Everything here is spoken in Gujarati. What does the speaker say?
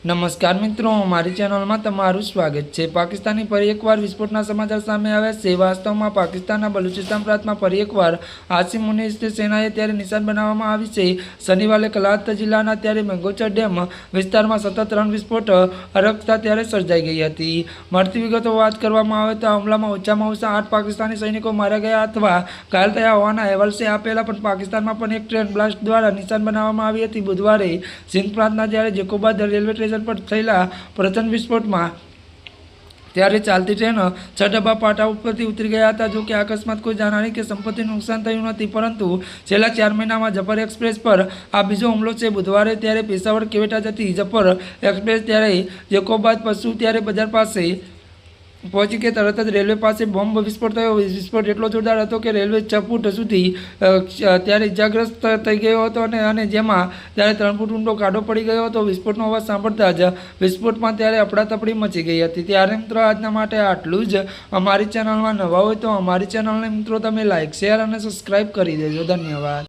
નમસ્કાર મિત્રો, મારી ચેનલમાં તમારું સ્વાગત છે. પાકિસ્તાની ફરી એકવાર વિસ્ફોટના સમાચાર સામે આવ્યા છે. વાસ્તવમાં પાકિસ્તાનના બલુચિસ્તાન પ્રાંતમાં ફરી એકવાર આસિમ મુનિસ્ત સેનાએ ત્યારે નિશાન બનાવવામાં આવી છે. શનિવારે કલાત જિલ્લાના ત્યારે મેંગોચર ડેમ વિસ્તારમાં સતત ત્રણ વિસ્ફોટ અરગતા ત્યારે સર્જાઈ ગઈ હતી. મળતી વિગતો વાત કરવામાં આવે તો હુમલામાં ઓછામાં ઓછા આઠ પાકિસ્તાની સૈનિકો માર્યા ગયા અથવા ઘાયલ થયા હોવાના અહેવાલ છે આ પણ પાકિસ્તાનમાં પણ એક ટ્રેન બ્લાસ્ટ દ્વારા નિશાન બનાવવામાં આવી હતી. બુધવારે સિંધ પ્રાંતના જ્યારે જેકોબાદ રેલવે સ્ટેશન પર થયેલા પ્રચંડ વિસ્ફોટમાં ત્યારે ચાલતી ટ્રેન છ ડબ્બા પાટા ઉપરથી ઉતરી ગયા હતા. જોકે અકસ્માત કોઈ જાનહાની કે સંપત્તિનું નુકસાન થયું નથી, પરંતુ છેલ્લા ચાર મહિનામાં જફર એક્સપ્રેસ પર આ બીજો હુમલો છે. બુધવારે ત્યારે પેશાવર કેવેટા જતી જફર એક્સપ્રેસ ત્યારે જેકોબાદ પશુ ત્યારે બજાર પાસે પહોંચી કે તરત જ રેલવે પાસે બોમ્બ વિસ્ફોટ થયો. વિસ્ફોટ એટલો જોરદાર હતો કે રેલવે ચપૂટ સુધી ત્યારે ઇજાગ્રસ્ત થઈ ગયો હતો અને અને જેમાં ત્યારે ત્રણ ફૂટ ઊંડો કાઢો પડી ગયો હતો, વિસ્ફોટનો અવાજ સાંભળતા જ વિસ્ફોટમાં ત્યારે અફડાતફડી મચી ગઈ હતી. ત્યારે મિત્રો આજના માટે આટલું જ. અમારી ચેનલમાં નવા હોય તો અમારી ચેનલને મિત્રો તમે લાઇક શેર અને સબસ્ક્રાઈબ કરી દેજો. ધન્યવાદ.